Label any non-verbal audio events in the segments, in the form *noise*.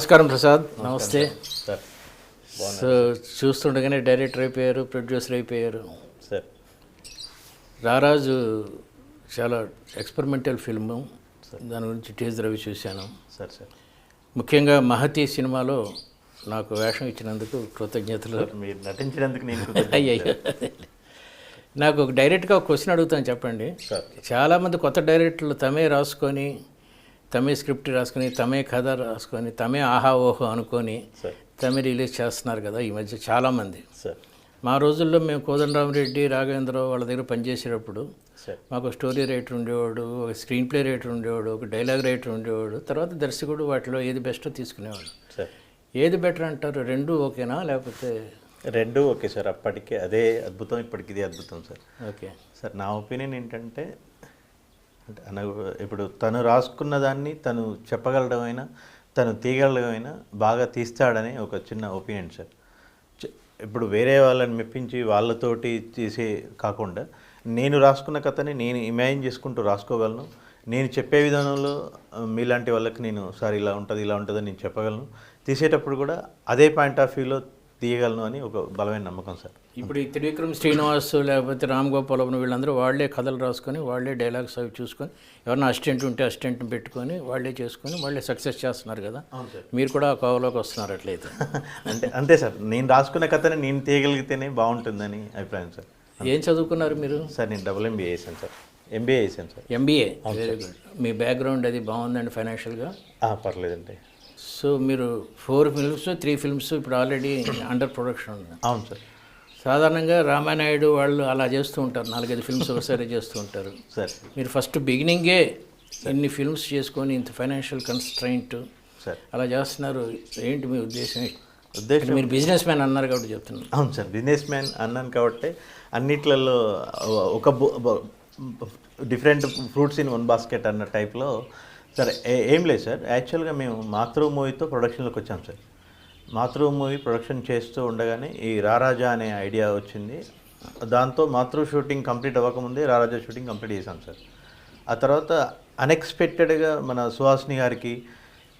నమస్కారం ప్రసాద్. నమస్తే. Sir. So చూస్తుండగానే డైరెక్టర్ అయిపోయారు ప్రొడ్యూసర్ అయిపోయారు. సార్. రారాజు చాలా ఎక్స్పెరిమెంటల్ ఫిల్ము. దాని గురించి టీజర్ అవి చూశాను. Sir sir. ముఖ్యంగా మహతి సినిమాలో నాకు వేషం ఇచ్చినందుకు కృతజ్ఞతలు. మీరు నటించినందుకు నేను. అయ్యయ్యో. నాకు ఒక డైరెక్ట్గా ఒక క్వశ్చన్ అడుగుతాను చెప్పండి. చాలామంది కొత్త డైరెక్టర్లు తమే రాసుకొని తమే స్క్రిప్ట్ రాసుకొని తమే కథ రాసుకొని తమే ఆహా ఓహో అనుకొని తమే రిలీజ్ చేస్తున్నారు కదా ఈ మధ్య చాలామంది. సార్. మా రోజుల్లో మేము కోదండరామరెడ్డి రాఘవేంద్రరావు వాళ్ళ దగ్గర పనిచేసేటప్పుడు సార్. మాకు స్టోరీ రైటర్ ఉండేవాడు ఒక స్క్రీన్ ప్లే రైటర్ ఉండేవాడు ఒక డైలాగ్ రైటర్ ఉండేవాడు. తర్వాత దర్శకుడు వాటిలో ఏది బెస్టో తీసుకునేవాడు. సార్. ఏది బెటర్ అంటారు? రెండు ఓకేనా? లేకపోతే రెండు ఓకే సార్. అప్పటికే అదే అద్భుతం ఇప్పటికి ఇది అద్భుతం సార్. ఓకే. సార్ నా ఒపీనియన్ ఏంటంటే అన ఇప్పుడు తను రాసుకున్న దాన్ని తను చెప్పగలడమైనా తను తీయగలడమైనా బాగా తీస్తాడని ఒక చిన్న ఒపీనియన్ సార్. ఇప్పుడు వేరే వాళ్ళని మెప్పించి వాళ్ళతోటి చేసే కాకుండా నేను రాసుకున్న కథని నేను ఇమాజిన్ చేసుకుంటూ రాసుకోగలను. నేను చెప్పే విధానంలో మీలాంటి వాళ్ళకి నేను సార్ ఇలా ఉంటుంది ఇలా ఉంటుందని నేను చెప్పగలను. తీసేటప్పుడు కూడా అదే పాయింట్ ఆఫ్ వ్యూలో తీయగలను అని ఒక బలమైన నమ్మకం సార్. ఇప్పుడు ఈ త్రివిక్రమ్ శ్రీనివాస్ లేకపోతే రామ్ గోపాలవన్ వీళ్ళందరూ వాళ్ళే కథలు రాసుకొని వాళ్ళే డైలాగ్స్ అవి చూసుకొని ఎవరైనా అసిస్టెంట్ ఉంటే అసిస్టెంట్ని పెట్టుకొని వాళ్ళే చేసుకొని వాళ్ళే సక్సెస్ చేస్తున్నారు కదా. మీరు కూడా ఆ కోవలోకి వస్తున్నారు అట్లయితే. *laughs* అంటే అంతే సార్. నేను రాసుకున్న కథని నేను తీయగలిగితేనే బాగుంటుందని అభిప్రాయం సార్. ఏం చదువుకున్నారు మీరు? సార్ నేను డబుల్ ఎంబీఏ చేశాను సార్. ఎంబీఏ చేశాను సార్. ఎంబీఏ వెరీ గుడ్ మీ బ్యాక్గ్రౌండ్ అది బాగుందండి ఫైనాన్షియల్గా పర్లేదండి. సో మీరు ఫోర్ ఫిల్మ్స్ త్రీ ఫిల్మ్స్ ఇప్పుడు ఆల్రెడీ అండర్ ప్రొడక్షన్ ఉంది. అవును సార్. సాధారణంగా రామానాయుడు వాళ్ళు అలా చేస్తూ ఉంటారు. నాలుగైదు ఫిల్మ్స్ ఒకసారి చేస్తూ ఉంటారు. సార్. మీరు ఫస్ట్ బిగినింగే ఇన్ని ఫిల్మ్స్ చేసుకొని ఇంత ఫైనాన్షియల్ కన్స్ట్రైంట్ సార్. అలా చేస్తున్నారు. ఏంటి మీ ఉద్దేశం? ఉద్దేశం? మీరు బిజినెస్ మ్యాన్ అన్నారు కాబట్టి చెప్తున్నాను. అవును సార్. బిజినెస్ మ్యాన్ అన్నాను కాబట్టి అన్నిట్లలో ఒక different fruits in one basket అన్న టైప్లో సార్ ఏ- ఏం లేదు సార్. యాక్చువల్గా మేము మాతృ మూవీతో ప్రొడక్షన్లోకి వచ్చాం సార్. మాతృ మూవీ ప్రొడక్షన్ చేస్తూ ఉండగానే ఈ రారాజా అనే ఐడియా వచ్చింది. దాంతో మాతృ షూటింగ్ కంప్లీట్ అవ్వకముందే రారాజా షూటింగ్ కంప్లీట్ చేశాం సార్. ఆ తర్వాత అన్ఎక్స్పెక్టెడ్గా మన సుహాసిని గారికి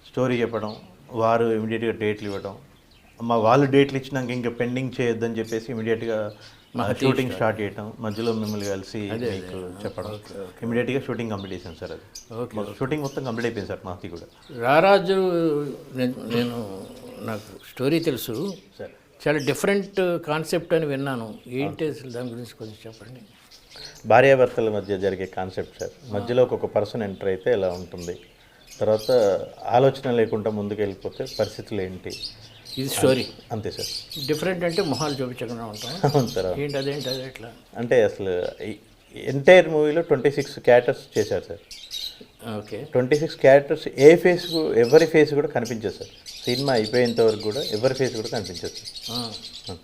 స్టోరీ చెప్పడం వారు ఇమీడియట్గా డేట్లు ఇవ్వడం మా వాళ్ళు డేట్లు ఇచ్చినాక ఇంకా పెండింగ్ చేయొద్దని చెప్పేసి ఇమీడియట్గా షూటింగ్ స్టార్ట్ చేయటం మధ్యలో మిమ్మల్ని కలిసి మీకు చెప్పడం. ఇమీడియట్గా షూటింగ్ కంప్లీట్ చేశాను సార్ అది. షూటింగ్ మొత్తం కంప్లీట్ అయిపోయింది సార్ మాది కూడా. రారాజు నేను- నాకు స్టోరీ తెలుసు. సార్. చాలా డిఫరెంట్ కాన్సెప్ట్ అని విన్నాను. ఏంటి అసలు దాని గురించి కొంచెం చెప్పండి. భార్యాభర్తల మధ్య జరిగే కాన్సెప్ట్ సార్. మధ్యలో ఒక పర్సన్ ఎంటర్ అయితే ఎలా ఉంటుంది? తర్వాత ఆలోచన లేకుండా ముందుకు వెళ్ళిపోతే పరిస్థితులు ఏంటి? ఇది స్టోరీ అంతే సార్. డిఫరెంట్ అంటే మొహాలు చూపించకుండా ఉంటాం. అవును సార్. ఏంటి అదేంటి అది ఎట్లా? అంటే అసలు ఎంటైర్ మూవీలో ట్వంటీ సిక్స్ క్యారెక్టర్స్ చేశారు sir. Okay. Twenty six characters ఏ ఫేస్ ఎవరి ఫేస్ కూడా కనిపించదు సార్. సినిమా అయిపోయేంత వరకు కూడా ఎవరి ఫేస్ కూడా కనిపించదు సార్.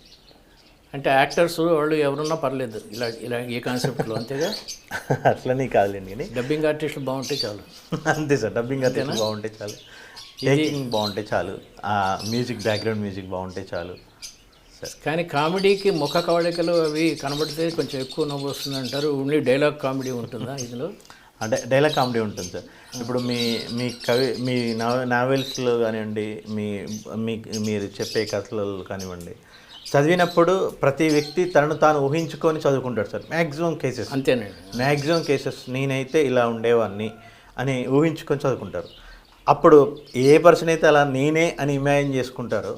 అంటే యాక్టర్స్ వాళ్ళు ఎవరున్నా పర్లేదు ఇలా ఇలా ఏ కాన్సెప్ట్లో అంతేగా? *laughs* అట్లనే కాదులేండి కానీ. డబ్బింగ్ ఆర్టిస్టులు బాగుంటే చాలు. అంతే సార్ డబ్బింగ్ ఆర్టిస్ట్ బాగుంటే చాలు. టేకింగ్ బాగుంటే చాలు. ఆ మ్యూజిక్ బ్యాక్గ్రౌండ్ మ్యూజిక్ బాగుంటే చాలు. సార్. కానీ కామెడీకి ముఖ కవళికలు అవి కనబడితే కొంచెం ఎక్కువ నవ్వు వస్తుంది అంటారు. ఓన్లీ డైలాగ్ కామెడీ ఉంటుందా ఇందులో? అంటే డైలాగ్ కామెడీ ఉంటుంది సార్. ఇప్పుడు మీ మీ కవి మీ నావెల్స్లో కానివ్వండి మీ మీ మీరు చెప్పే కథలలో కానివ్వండి చదివినప్పుడు ప్రతి వ్యక్తి తనను తాను ఊహించుకొని చదువుకుంటాడు సార్. మ్యాక్సిమం కేసెస్ అంతేనండి. మ్యాక్సిమం కేసెస్ నేనైతే ఇలా ఉండేవాడిని అని ఊహించుకొని చదువుకుంటారు. అప్పుడు ఏ పర్సన్ అయితే అలా నేనే అని ఇమాజిన్ చేసుకుంటారో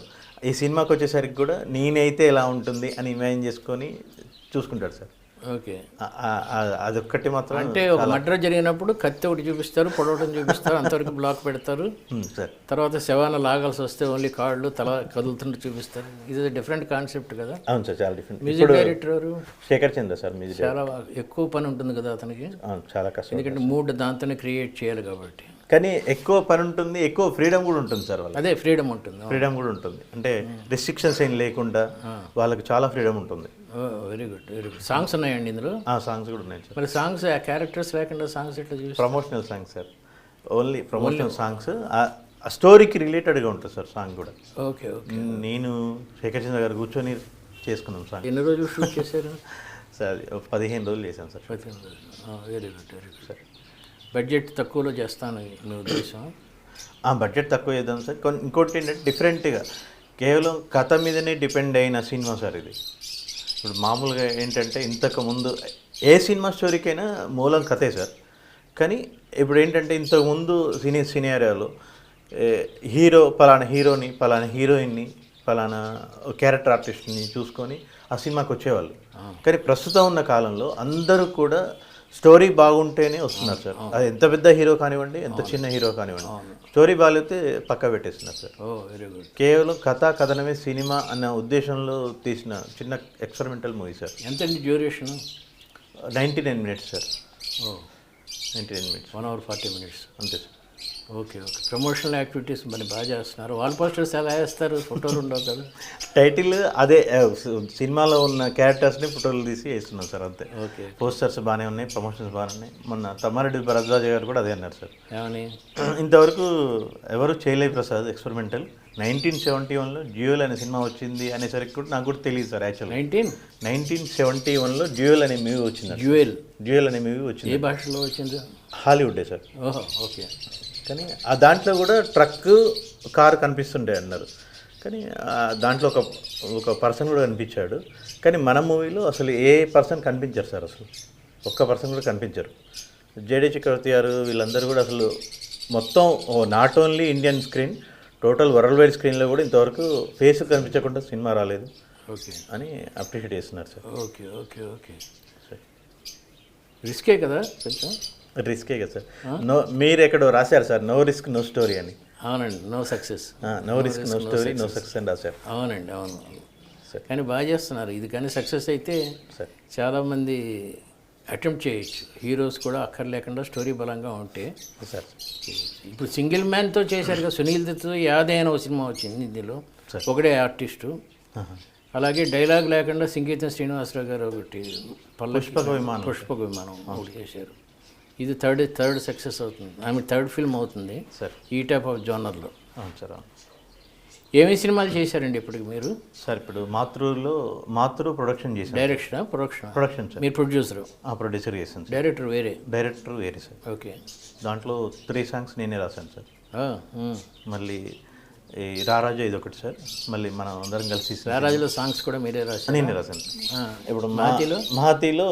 ఈ సినిమాకి వచ్చేసరికి కూడా నేనైతే ఇలా ఉంటుంది అని ఇమాజిన్ చేసుకొని చూసుకుంటాడు సార్. ఓకే. అదొక్కటి మాత్రం అంటే ఒక మర్డర్ జరిగినప్పుడు కత్తి ఒకటి చూపిస్తారు పొడవటం చూపిస్తారు అంతవరకు బ్లాక్ పెడతారు. సార్. తర్వాత శవాన లాగాల్సి వస్తే ఓన్లీ కాళ్ళు తల కదులుతుంటే చూపిస్తారు. ఇది డిఫరెంట్ కాన్సెప్ట్ కదా. అవును సార్ చాలా different music director Shekhar Chandra sir మీది చాలా ఎక్కువ పని ఉంటుంది కదా అతనికి. అవును చాలా కష్టం ఎందుకంటే మూడ్ దాంతోనే క్రియేట్ చేయాలి కాబట్టి. కానీ ఎక్కువ పని ఉంటుంది ఎక్కువ ఫ్రీడమ్ కూడా ఉంటుంది సార్ వాళ్ళకి. అదే ఫ్రీడమ్ ఉంటుంది ఫ్రీడమ్ కూడా ఉంటుంది. అంటే రిస్ట్రిక్షన్స్ ఏం లేకుండా వాళ్ళకి చాలా ఫ్రీడమ్ ఉంటుంది. Very good very good songs ఉన్నాయండి ఇందులో? ఆ సాంగ్స్ కూడా ఉన్నాయి సార్. మరి సాంగ్స్ ఆ క్యారెక్టర్స్ లేకుండా సాంగ్స్ ఎట్లా చూసి promotional songs sir. Only promotional songs ఆ స్టోరీకి రిలేటెడ్గా ఉంటుంది సార్ సాంగ్ కూడా. ఓకే ఓకే నేను శేఖర్ చంద్ర గారు కూర్చొని చేసుకున్నాం సాంగ్ ఎన్ని రోజులు షూట్ చేశారు? సార్ పదిహేను రోజులు చేశాను sir. Very good very good budget తక్కువలో చేస్తాను మీ ఉద్దేశం? ఆ బడ్జెట్ తక్కువ చేద్దాం సార్. కొన్ని ఇంకోటి ఏంటంటే డిఫరెంట్గా కేవలం కథ మీదనే డిపెండ్ అయిన సినిమా సార్ ఇది. ఇప్పుడు మామూలుగా ఏంటంటే ఇంతకు ముందు ఏ సినిమా స్టోరీకైనా మూలం కథే సార్. కానీ ఇప్పుడు ఏంటంటే ఇంతకు ముందు సినీ సినియారియాలో హీరో పలానా హీరోని పలానా హీరోయిన్ని పలానా క్యారెక్టర్ ఆర్టిస్ట్ని చూసుకొని ఆ సినిమాకి వచ్చేవాళ్ళు. కానీ ప్రస్తుతం ఉన్న కాలంలో అందరూ కూడా స్టోరీ బాగుంటేనే వస్తున్నారు సార్. అది ఎంత పెద్ద హీరో కానివ్వండి ఎంత చిన్న హీరో కానివ్వండి. స్టోరీ బాగాలేతే పక్క పెట్టేస్తున్నారు సార్. కేవలం కథా కథనమే సినిమా అన్న ఉద్దేశంలో తీసిన చిన్న ఎక్స్పెరిమెంటల్ మూవీ సార్. ఎంత duration? Ninety nine minutes sir. ఓ. Ninety nine minutes. One hour forty minutes. అంతే sir. Okay okay. Promotional activities మరి బాగా చేస్తున్నారు. వాల్ పోస్టర్స్ ఎలా వేస్తారు? ఫోటోలు ఉండవు కదా. టైటిల్ అదే సినిమాలో ఉన్న క్యారెక్టర్స్ని ఫోటోలు తీసి వేస్తున్నాం సార్ అంతే. ఓకే. పోస్టర్స్ బాగానే ఉన్నాయి ప్రమోషన్స్ బాగానే ఉన్నాయి. మొన్న తమ్మారెడ్డి భరద్వాజ గారు కూడా అదే అన్నారు సార్. ఏమని? *clears throat* ఇంతవరకు ఎవరు చేయలేదు ప్రసాద్ ఎక్స్పెరిమెంటల్ నైన్టీన్ సెవెంటీ వన్లో డ్యూయల్ అనే సినిమా వచ్చింది అనేసరికి కూడా నాకు కూడా తెలియదు సార్ యాక్చువల్గా నైన్టీన్ నైన్టీన్ సెవెంటీ వన్లో డ్యూయల్ అనే మూవీ వచ్చింది. జ్యువెల్ డ్యూయల్ అనే మూవీ వచ్చింది. ఏ భాషలో వచ్చింది? హాలీవుడే సార్. ఓహో ఓకే. కానీ ఆ దాంట్లో కూడా ట్రక్ కారు కనిపిస్తుండే అన్నారు. కానీ దాంట్లో ఒక ఒక పర్సన్ కూడా కనిపించాడు. కానీ మన మూవీలో అసలు ఏ పర్సన్ కనిపించారు సార్ అసలు. ఒక్క పర్సన్ కూడా కనిపించారు. జేడీ చక్రవర్తి గారు వీళ్ళందరూ కూడా అసలు మొత్తం not only Indian screen total world wide స్క్రీన్లో కూడా ఇంతవరకు ఫేస్ కనిపించకుండా సినిమా రాలేదు ఓకే. అని అప్రిషియేట్ చేస్తున్నారు సార్. Okay okay okay. రిస్కే కదా కొంచెం? రిస్కే కదా సార్. నో మీరు ఎక్కడో రాశారు sir no risk no story అని. అవునండి no success. No risk no story no success. అని రాశారు. అవునండి అవును. సరే. కానీ బాగా చేస్తున్నారు. ఇది కానీ సక్సెస్ అయితే సార్. చాలామంది అటెంప్ట్ చేయొచ్చు. హీరోస్ కూడా అక్కర్లేకుండా స్టోరీ బలంగా ఉంటే. సార్. ఇప్పుడు సింగిల్ మ్యాన్తో చేశారు కదా సునీల్ దత్తో యాదైన ఒక సినిమా వచ్చింది ఇందులో. ఒకడే ఆర్టిస్టు. అలాగే డైలాగ్ లేకుండా సంగీతం శ్రీనివాసరావు గారు ఒకటి పుష్పక విమానం. పుష్పక విమానం ఒకటి చేశారు. ఇది థర్డ్ థర్డ్ సక్సెస్ అవుతుంది. ఐ మీన్ థర్డ్ ఫిల్మ్ అవుతుంది. సార్ ఈ టైప్ ఆఫ్ జోనర్లో అవును సార్ అవును. ఏమేమి సినిమాలు చేశారండి ఇప్పటికి మీరు? సార్ ఇప్పుడు మాతృలో మాతృ ప్రొడక్షన్ చేశాను. డైరెక్షనా ప్రొడక్షన్ ప్రొడక్షన్ సార్ మీరు ప్రొడ్యూసరు ఆ ప్రొడ్యూసర్ చేశాను సార్ డైరెక్టర్ వేరే? డైరెక్టర్ వేరే సార్ ఓకే దాంట్లో త్రీ సాంగ్స్ నేనే రాశాను సార్. మళ్ళీ ఈ రారాజు ఇది ఒకటి సార్. మళ్ళీ మనం అందరం కలిసి రారాజులో సాంగ్స్ కూడా మీరే రాశారు. నేనే రాశాను. ఇప్పుడు మహతిలో? మహతిలో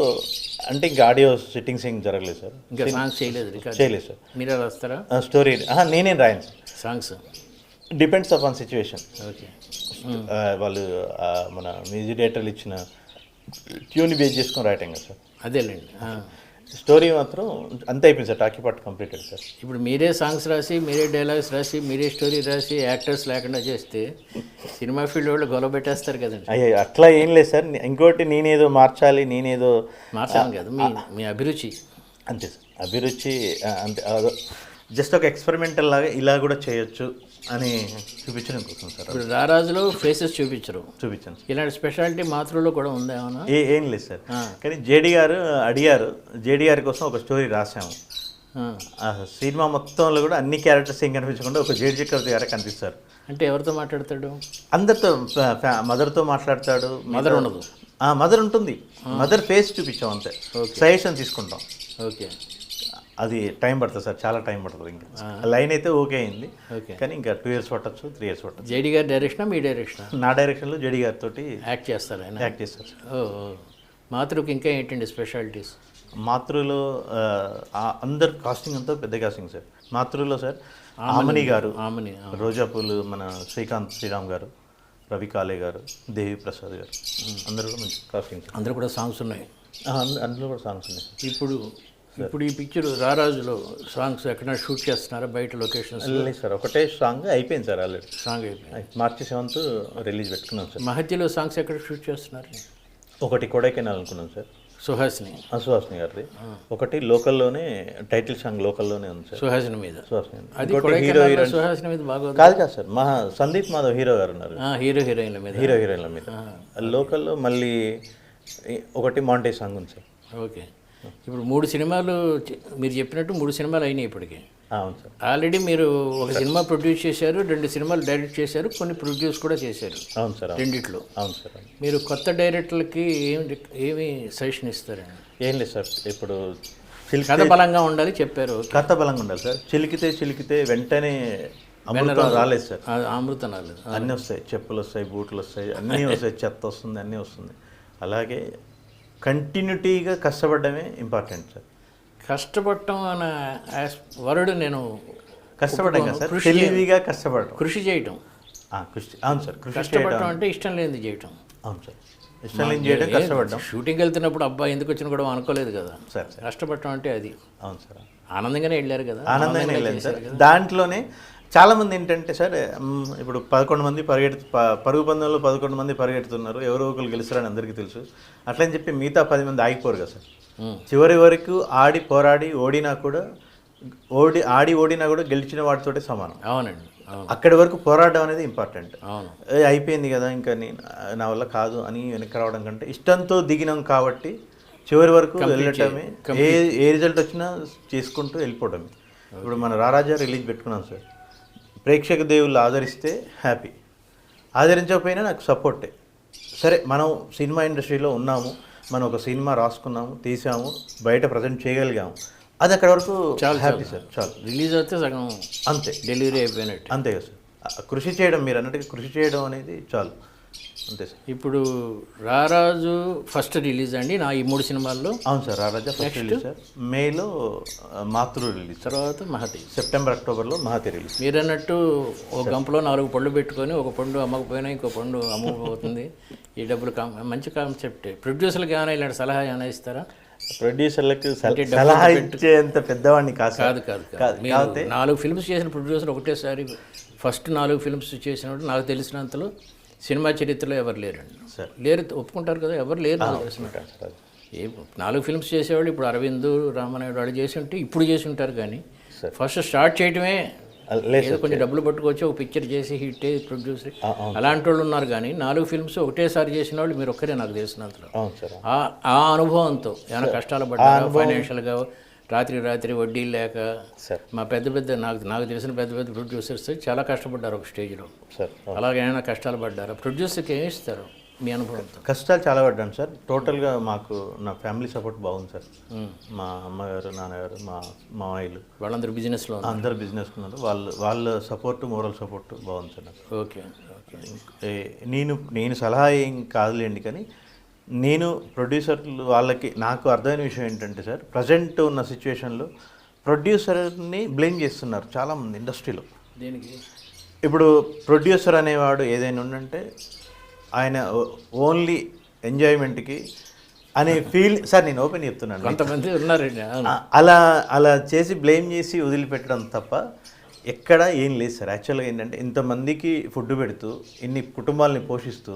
అంటే ఇంకా ఆడియో సిట్టింగ్స్ ఏం జరగలేదు సార్. ఇంకా సాంగ్స్ చేయలేదు రికార్డ్ చేయలేదు. సార్. మీరే రాస్తారా? స్టోరీ నేనే రాయను songs? Depends upon situation okay. వాళ్ళు మన మ్యూజిక్ డైరెక్టర్లు ఇచ్చిన ట్యూన్ బేస్ చేసుకొని రాయటం కదా సార్. అదేలేండి. స్టోరీ మాత్రం అంత అయిపోయింది sir talkie part completed sir. ఇప్పుడు మీరే సాంగ్స్ రాసి మీరే డైలాగ్స్ రాసి మీరే స్టోరీ రాసి యాక్టర్స్ లేకుండా చేస్తే సినిమా ఫీల్డ్ వాళ్ళు గొడవ పెట్టేస్తారు కదండి. అయ్యో అట్లా ఏం లేదు సార్. ఇంకోటి నేనేదో మార్చాలి నేనేదో మార్చాను కదా మీ మీ అభిరుచి. అంతే సార్. అభిరుచి అంతే. జస్ట్ ఒక ఎక్స్పెరిమెంటల్ లాగా ఇలా కూడా చేయొచ్చు. అని చూపించడం కోసం సార్ ఇప్పుడు రారాజులో ఫేసెస్ చూపించరు. చూపించాను ఇలాంటి స్పెషాలిటీ మాతృలో కూడా ఉందా ఏమన్నా? ఏ ఏం లేదు సార్. కానీ జేడి గారు అడిగారు జేడి గారి కోసం ఒక స్టోరీ రాసాము సినిమా మొత్తంలో కూడా అన్ని క్యారెక్టర్స్ ఏం కనిపించకుండా ఒక జేడి చక్రవర్తి గారే కనిపిస్తారు. అంటే ఎవరితో మాట్లాడతాడు? అందరితో మదర్తో మాట్లాడతాడు. మదర్ ఉండదు. ఆ మదర్ ఉంటుంది. మదర్ ఫేస్ చూపించాం అంతే. సజెషన్ తీసుకుంటాం. ఓకే అది టైం పడుతుంది సార్ చాలా టైం పడుతుంది ఇంకా లైన్ అయితే ఓకే అయింది. ఓకే. కానీ ఇంకా టూ ఇయర్స్ పట్టచ్చు త్రీ ఇయర్స్ పట్టచ్చు. జేడి గారి డైరెక్షనా మీ డైరెక్షనా? నా డైరెక్షన్లో జడి గారితో యాక్ట్ చేస్తారు ఆయన. యాక్ట్ చేస్తారు. మాతృకి ఇంకా ఏంటండి స్పెషాలిటీస్? మాతృలో అందరు కాస్టింగ్ అంతా పెద్ద కాస్టింగ్ సార్. మాతృలో సార్ ఆమని. గారు ఆమెని ఆ. రోజా పూలు మన శ్రీకాంత్ శ్రీరామ్ గారు రవి కాలే గారు దేవి ప్రసాద్ గారు. అందరూ కూడా మంచి కాస్టింగ్ అందరూ కూడా సాంగ్స్ ఉన్నాయి. అందులో కూడా సాంగ్స్ ఉన్నాయి. ఇప్పుడు ఇప్పుడు ఈ పిక్చర్ రారాజులో సాంగ్స్ ఎక్కడ షూట్ చేస్తున్నారా? బయట లొకేషన్స్ లేదు సార్ ఒకటే సాంగ్ అయిపోయింది సార్ ఆల్రెడీ సాంగ్ అయిపోయింది. మార్చి సెవెంత్ రిలీజ్ పెట్టుకున్నాం సార్. మహత్యలో సాంగ్స్ ఎక్కడ షూట్ చేస్తున్నారు? ఒకటి కొడైకెనాల్ అనుకున్నాం సార్. సుహాసిని. సుహాసిని గారిది. ఒకటి లోకల్లోనే టైటిల్ సాంగ్ లోకల్లోనే ఉంది సార్. సుహాసిని మీద. సుహాసిని అది ఇంకోటి హీరో హీరోయిన్. సుహాసిని మీద బాగా కాదు కాదు సార్ మహా సందీప్ మాధవ్ హీరో గారు ఉన్నారు. హీరో హీరోయిన్ల మీద. హీరో హీరోయిన్ల మీద. లోకల్లో మళ్ళీ ఒకటి మాంటే సాంగ్ ఉంది సార్. ఓకే. ఇప్పుడు మూడు సినిమాలు మీరు చెప్పినట్టు మూడు సినిమాలు అయినాయి ఇప్పటికి. అవును సార్. ఆల్రెడీ మీరు ఒక సినిమా ప్రొడ్యూస్ చేశారు రెండు సినిమాలు డైరెక్ట్ చేశారు కొన్ని ప్రొడ్యూస్ కూడా చేశారు. అవును సార్. రెండిట్లో. అవును సార్. మీరు కొత్త డైరెక్టర్లకి ఏమి ఏమి సజెషన్ ఇస్తారండి? ఏం లేదు సార్ ఇప్పుడు కథ బలంగా ఉండాలి చెప్పారు కథ బలంగా ఉండాలి సార్. చిలికితే చిలికితే వెంటనే అమృతం రాలేదు సార్. అమృతం రాలేదు. అన్నీ వస్తాయి చెప్పులు వస్తాయి బూట్లు వస్తాయి అన్నీ *laughs* వస్తాయి చెత్త వస్తుంది అన్నీ వస్తుంది. అలాగే కంటిన్యూటీగా కష్టపడడమే ఇంపార్టెంట్ సార్ కష్టపడటం అనే వరుడు నేను కష్టపడడం కదా సార్ తెలివిగా కష్టపడడం కృషి చేయటం. కృషి అవును సార్ కష్టపడటం అంటే ఇష్టం లేనిది చేయటం. అవును సార్ ఇష్టం లేని చేయడం కష్టపడడం. షూటింగ్కి వెళ్తున్నప్పుడు అబ్బాయి ఎందుకు వచ్చిన కూడా అనుకోలేదు కదా. సార్ కష్టపడటం అంటే అది. అవును సార్ ఆనందంగానే వెళ్ళారు కదా. ఆనందంగా వెళ్ళాను సార్ దాంట్లోనే చాలామంది ఏంటంటే సార్ ఇప్పుడు పదకొండు మంది పరిగెడు పరుగు పందెంలో పదకొండు మంది పరిగెడుతున్నారు ఎవరో ఒకరు గెలుస్తారని అందరికీ తెలుసు. అట్లని చెప్పి మిగతా పది మంది ఆగిపోరు కదా సార్. చివరి వరకు ఆడి పోరాడి ఓడినా కూడా ఓడి ఆడి ఓడినా కూడా గెలిచిన వాటితోటే సమానం. అవునండి అవును. అక్కడి వరకు పోరాడడం అనేది ఇంపార్టెంట్. అయిపోయింది కదా ఇంకా నేను నా వల్ల కాదు అని వెనక్కి రావడం కంటే ఇష్టంతో దిగినాం కాబట్టి చివరి వరకు వెళ్ళటమే. ఏ ఏ రిజల్ట్ వచ్చినా చేసుకుంటూ వెళ్ళిపోవడమే. ఇప్పుడు మన రారాజా రిలీజ్ పెట్టుకున్నాం సార్. ప్రేక్షక దేవుళ్ళు ఆదరిస్తే హ్యాపీ. ఆదరించకపోయినా నాకు సపోర్టే. సరే మనం సినిమా ఇండస్ట్రీలో ఉన్నాము మనం ఒక సినిమా రాసుకున్నాము తీసాము బయట ప్రజెంట్ చేయగలిగాము. అది అక్కడ వరకు చాలు, హ్యాపీ సార్ చాలు. రిలీజ్ అయితే సగం అంతే. డెలివరీ అయిపోయినట్టు. అంతే కదా సార్. కృషి చేయడం మీరు అన్నట్టుగా కృషి చేయడం అనేది చాలు. అంతే సార్. ఇప్పుడు రారాజు ఫస్ట్ రిలీజ్ అండి నా ఈ మూడు సినిమాల్లో. అవును sir Raraja first release sir. మేలో మాతృ రిలీజ్ తర్వాత మహతి. సెప్టెంబర్ అక్టోబర్లో మహాతి రిలీజ్ మీరు అన్నట్టు ఒక గంపలో నాలుగు పళ్ళు పెట్టుకొని ఒక పండు అమ్మకపోయినా ఇంకో పండు అమ్మకపోతుంది. ఈ డబ్బులు మంచి కాన్సెప్ట్. ప్రొడ్యూసర్లకు ఏమైనా ఇలాంటి సలహా ఏమైనా ఇస్తారా? ప్రొడ్యూసర్లకు సల- సలహా ఇచ్చేంత పెద్దవాడిని కాదు కాదు కాదు నాలుగు ఫిల్మ్స్ చేసిన ప్రొడ్యూసర్ ఒకటేసారి ఫస్ట్ నాలుగు ఫిల్మ్స్ చేసినప్పుడు నాకు తెలిసినంతలో సినిమా చరిత్రలో ఎవరు లేరండి? సార్. లేరు ఒప్పుకుంటారు కదా ఎవరు లేరు ఏ నాలుగు ఫిల్మ్స్ చేసేవాళ్ళు ఇప్పుడు అరవింద్ రామనాయుడు వాళ్ళు చేసి ఉంటే ఇప్పుడు చేసి ఉంటారు కానీ ఫస్ట్ స్టార్ట్ చేయటమే లేదు కొంచెం డబ్బులు పట్టుకొచ్చి ఒక పిక్చర్ చేసి హిట్ ప్రొడ్యూసర్ అలాంటి వాళ్ళు ఉన్నారు కానీ నాలుగు ఫిల్మ్స్ ఒకటేసారి చేసిన వాళ్ళు మీరు ఒక్కరే నాకు తెలిసినంతలో. ఆ అనుభవంతో ఏమైనా కష్టాలు పడ్డారా? ఫైనాన్షియల్గా రాత్రి రాత్రి వడ్డీ లేక సార్. మా పెద్ద పెద్ద నాకు నాకు తెలిసిన పెద్ద పెద్ద ప్రొడ్యూసర్స్ చాలా కష్టపడ్డారు ఒక స్టేజ్లో సార్ అలాగే ఏమైనా కష్టాలు పడ్డారా? ప్రొడ్యూసర్కి ఏమి ఇస్తారు మీ అనుభవంతో? కష్టాలు చాలా పడ్డాను సార్. టోటల్గా మాకు నా ఫ్యామిలీ సపోర్ట్ బాగుంది సార్. మా అమ్మగారు నాన్నగారు మా మామయ్యలు. వాళ్ళందరూ బిజినెస్లో అందరు బిజినెస్ ఉన్నారు. వాళ్ళు వాళ్ళ సపోర్ట్ మోరల్ సపోర్ట్ బాగుంది సార్ నాకు. ఓకే నేను నేను సలహా ఏం కాదులేండి కానీ నేను ప్రొడ్యూసర్లు వాళ్ళకి నాకు అర్థమైన విషయం ఏంటంటే సార్ ప్రజెంట్ ఉన్న సిచ్యువేషన్లో ప్రొడ్యూసర్ని బ్లేమ్ చేస్తున్నారు చాలామంది ఇండస్ట్రీలో. దీనికి? ఇప్పుడు ప్రొడ్యూసర్ అనేవాడు ఏదైనా ఉందంటే ఆయన ఓన్లీ ఎంజాయ్మెంట్కి అనే *laughs* ఫీల్ సార్ నేను ఓపెన్ చెప్తున్నాను. కొంతమంది ఉన్నారండి అలా అలా చేసి బ్లేమ్ చేసి వదిలిపెట్టడం తప్ప ఎక్కడ ఏం లేదు సార్. యాక్చువల్గా ఏంటంటే ఇంతమందికి ఫుడ్ పెడుతూ ఇన్ని కుటుంబాలని పోషిస్తూ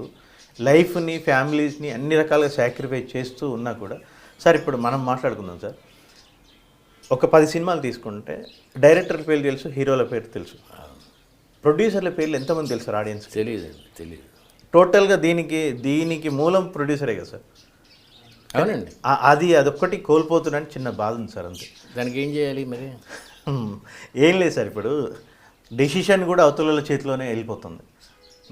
లైఫ్ని ఫ్యామిలీస్ని అన్ని రకాలుగా సాక్రిఫైస్ చేస్తూ ఉన్నా కూడా సార్ ఇప్పుడు మనం మాట్లాడుకుందాం సార్. ఒక పది సినిమాలు తీసుకుంటే డైరెక్టర్ పేర్లు తెలుసు హీరోల పేరు తెలుసు. ప్రొడ్యూసర్ల పేర్లు ఎంతమంది తెలుసు ఆడియన్స్? తెలియదు తెలియదు టోటల్గా దీనికి దీనికి మూలం ప్రొడ్యూసరే కదా సార్. అవునండి. అది అదొక్కటి కోల్పోతున్నాను చిన్న బాధ ఉంది సార్ అంతే. దానికి ఏం చేయాలి మరి. ఏం లేదు సార్ ఇప్పుడు డెసిషన్ కూడా అవతల చేతిలోనే వెళ్ళిపోతుంది.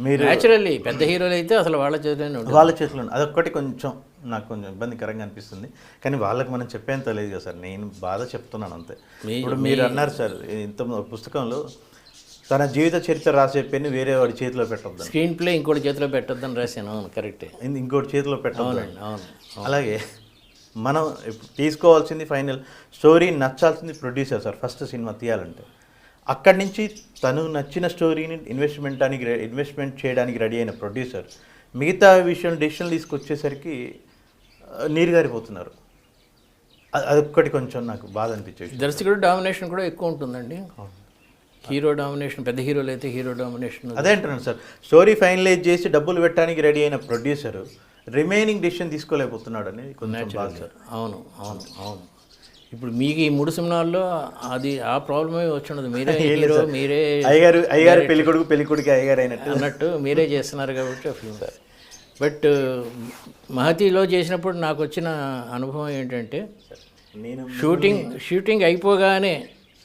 మీరు న్యాచురల్లీ పెద్ద హీరోలు అయితే అసలు వాళ్ళ చేతిలోనే వాళ్ళ చేతిలో అదొక్కటి కొంచెం నాకు కొంచెం ఇబ్బందికరంగా అనిపిస్తుంది. కానీ వాళ్ళకి మనం చెప్పేంత లేదు కదా సార్. నేను బాధ చెప్తున్నాను అంతే. ఇప్పుడు మీరు అన్నారు సార్ ఇంత పుస్తకంలో తన జీవిత చరిత్ర రాసే పెన్ను వేరే వాడి చేతిలో పెట్టొద్దని. స్క్రీన్ ప్లే ఇంకోటి చేతిలో పెట్టొద్దని రాశాను. అవును కరెక్టే. ఇంకోటి చేతిలో పెట్టొద్దని. అవునండి అవును అలాగే మనం తీసుకోవాల్సింది ఫైనల్ స్టోరీ నచ్చాల్సింది ప్రొడ్యూసర్ సార్. ఫస్ట్ సినిమా తీయాలంటే. అక్కడి నుంచి తను నచ్చిన స్టోరీని ఇన్వెస్ట్మెంట్ అని ఇన్వెస్ట్మెంట్ చేయడానికి రెడీ అయిన ప్రొడ్యూసర్ మిగతా విషయం డెసిషన్ తీసుకొచ్చేసరికి నీరు గారిపోతున్నారు. అదొక్కటి కొంచెం నాకు బాధ అనిపించేది. దర్శకుడు డామినేషన్ కూడా ఎక్కువ ఉంటుందండి. హీరో డామినేషన్ పెద్ద హీరోలు అయితే హీరో డామినేషన్ అదే అంటున్నాను సార్. స్టోరీ ఫైనలైజ్ చేసి డబ్బులు పెట్టడానికి రెడీ అయిన ప్రొడ్యూసర్ రిమైనింగ్ డెసిషన్ తీసుకోలేకపోతున్నాడు అని కొంచెం బాధ సార్. అవును అవును అవును. ఇప్పుడు మీకు ఈ మూడు సినిమాల్లో అది ఆ ప్రాబ్లమే వచ్చినది మీరే *laughs* హీరో మీరే అయ్యగారు అయ్యగారు పెళ్ళి కొడుకు పెళ్ళి కొడుకు అయ్యగారు అయినట్టు. అన్నట్టు మీరే చేస్తున్నారు కాబట్టి ఫిల్మ్ బట్ మహతిలో చేసినప్పుడు నాకు వచ్చిన అనుభవం ఏంటంటే నేను షూటింగ్ షూటింగ్ అయిపోగానే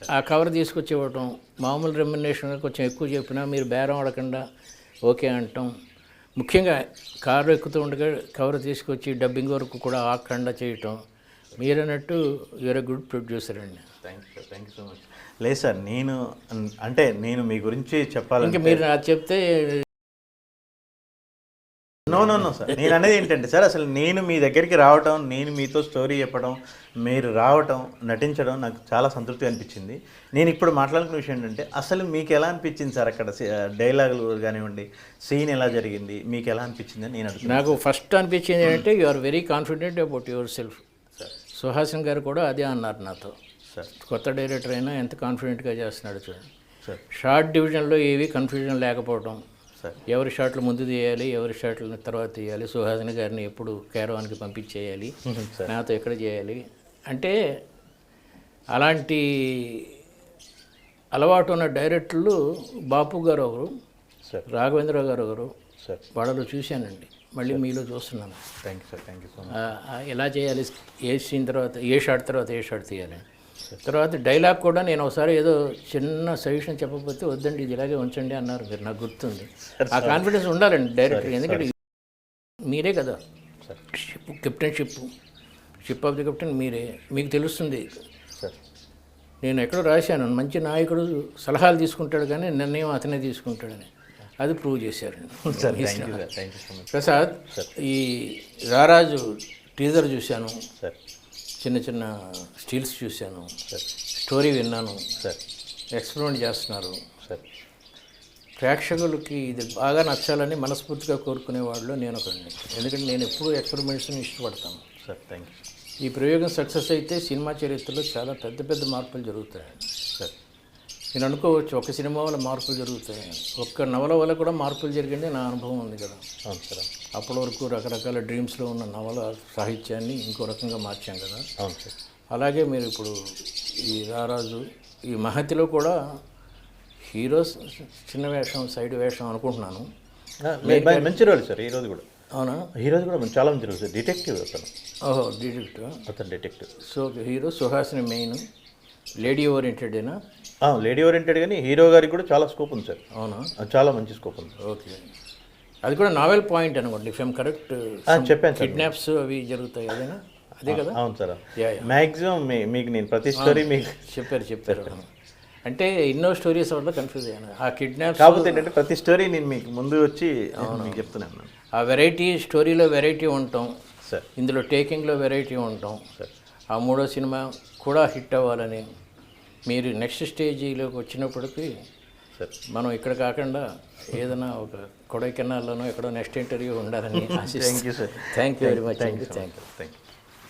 ఆ కవర్ తీసుకొచ్చి ఇవ్వటం మామూలు రెమ్యునేషన్ కొంచెం ఎక్కువ చెప్పినా మీరు బేరం ఆడకుండా ఓకే అంటాం. ముఖ్యంగా కారు ఎక్కుతూ ఉండగా కవర్ తీసుకొచ్చి డబ్బింగ్ వరకు కూడా ఆకుండా చేయటం. మీరన్నట్టు you are a good producer అండి. Thank you thank you so much లేదు సార్ నేను అంటే నేను మీ గురించి ఇంకా చెప్పాలంటే మీరు నాకు చెప్తే నో నో నో సార్ నేను అనేది ఏంటంటే సార్ అసలు నేను మీ దగ్గరికి రావటం నేను మీతో స్టోరీ చెప్పడం మీరు రావటం నటించడం నాకు చాలా సంతృప్తి అనిపించింది. నేను ఇప్పుడు మాట్లాడుకున్న విషయం ఏంటంటే అసలు మీకు ఎలా అనిపించింది సార్ అక్కడ డైలాగులు కానివ్వండి సీన్ ఎలా జరిగింది మీకు ఎలా అనిపించింది అని నేను నాకు ఫస్ట్ అనిపించింది ఏంటంటే you are very confident about yourself Suhasini garu కూడా అదే అన్నారు నాతో. సార్. కొత్త డైరెక్టర్ అయినా ఎంత కాన్ఫిడెంట్గా చేస్తున్నాడు చూడండి సార్. షార్ట్ డివిజన్లో ఏవి కన్ఫ్యూజన్ లేకపోవడం సార్. ఎవరి షాట్లు ముందు తీయాలి ఎవరి షాట్లు తర్వాత తీయాలి సుహాసిని గారిని ఎప్పుడు కేరవానికి పంపించేయాలి *laughs* నాతో ఎక్కడ చేయాలి అంటే అలాంటి అలవాటు ఉన్న డైరెక్టర్లు బాపు గారు ఒకరు సార్. రాఘవేంద్రరావు గారు ఒకరు సార్. వాళ్ళలో చూశానండి. మళ్ళీ మీలో చూస్తున్నాను. Thank you sir thank you so much ఎలా చేయాలి? ఏ సీన్ తర్వాత ఏ షాట్ తర్వాత ఏ షాట్ తీయాలి? తర్వాత డైలాగ్ కూడా నేను ఒకసారి ఏదో చిన్న సజెషన్ చెప్పకపోతే వద్దండి ఇది ఇలాగే ఉంచండి అన్నారు మీరు. నాకు గుర్తుంది. ఆ కాన్ఫిడెన్స్ ఉండాలండి డైరెక్టర్ ఎందుకంటే మీరే కదా. Sir ship captain ship ship of the captain మీరే. మీకు తెలుస్తుంది. సార్ నేను ఎక్కడో రాశాను. మంచి నాయకుడు సలహాలు తీసుకుంటాడు కానీ నిర్ణయం అతనే తీసుకుంటాడని. అది ప్రూవ్ చేశారు. *laughs* ప్రసాద్ ఈ రారాజు టీజర్ చూశాను. సార్ చిన్న చిన్న స్టీల్స్ చూశాను. సార్ స్టోరీ విన్నాను. సార్ ఎక్స్పెరిమెంట్ చేస్తున్నారు. సార్ ప్రేక్షకులకి ఇది బాగా నచ్చాలని మనస్ఫూర్తిగా కోరుకునే వాళ్ళు నేను ఒకడిని. ఎందుకంటే నేను ఎప్పుడూ ఎక్స్పెరిమెంట్స్ని ఇష్టపడతాను. సార్ థ్యాంక్ యూ ఈ ప్రయోగం సక్సెస్ అయితే సినిమా చరిత్రలో చాలా పెద్ద పెద్ద మార్పులు జరుగుతాయి. సార్ నేను అనుకోవచ్చు ఒక సినిమా వల్ల మార్పులు జరుగుతాయి. ఒక్క నవల వల్ల కూడా మార్పులు జరిగింది నా అనుభవం ఉంది కదా. అవును సార్ అప్పటి వరకు రకరకాల డ్రీమ్స్లో ఉన్న నవల సాహిత్యాన్ని ఇంకో రకంగా మార్చాం కదా. అవును సార్. అలాగే మీరు ఇప్పుడు ఈ రారాజు ఈ మహతిలో కూడా హీరో చిన్న వేషం సైడ్ వేషం అనుకుంటున్నాను. మంచి రోల్ సార్ ఈ రోజు కూడా. అవునా? రోజు కూడా చాలా మంచి రోల్ సార్. డిటెక్టివ్ అతను. ఓహో డిటెక్టివ్? అతను detective. So hero Suhasini main. Lady ఓరియంటెడేనా lady oriented కానీ హీరో గారికి కూడా చాలా స్కోప్ ఉంది సార్. అవునా? చాలా మంచి స్కోప్ ఉంది. ఓకే. అది కూడా నావెల్ పాయింట్ అనుకోండి. ఇఫ్ కరెక్ట్ చెప్పాను సార్. కిడ్నాప్స్ అవి జరుగుతాయి అదేనా? అదే కదా? అవును సార్. మ్యాక్సిమం మీకు నేను ప్రతి స్టోరీ మీకు చెప్పారు చెప్పారు. *laughs* అంటే ఎన్నో స్టోరీస్ వల్ల కన్ఫ్యూజ్ అయ్యాను. ఆ కిడ్నాప్స్ కాకపోతే ఏంటంటే ప్రతి స్టోరీ నేను మీకు ముందు వచ్చి మీకు చెప్తున్నాను ఆ వెరైటీ స్టోరీలో వెరైటీ ఉంటాం. సార్. ఇందులో టేకింగ్లో వెరైటీ ఉంటాం. ఆ మూడో సినిమా కూడా హిట్ అవ్వాలని మీరు నెక్స్ట్ స్టేజీలోకి వచ్చినప్పటికీ సార్ మనం ఇక్కడ కాకుండా ఏదైనా ఒక కొడైకెనాల్లోనో ఎక్కడో నెక్స్ట్ ఇంటర్వ్యూ ఉండాలని thank you sir thank you very much thank you thank you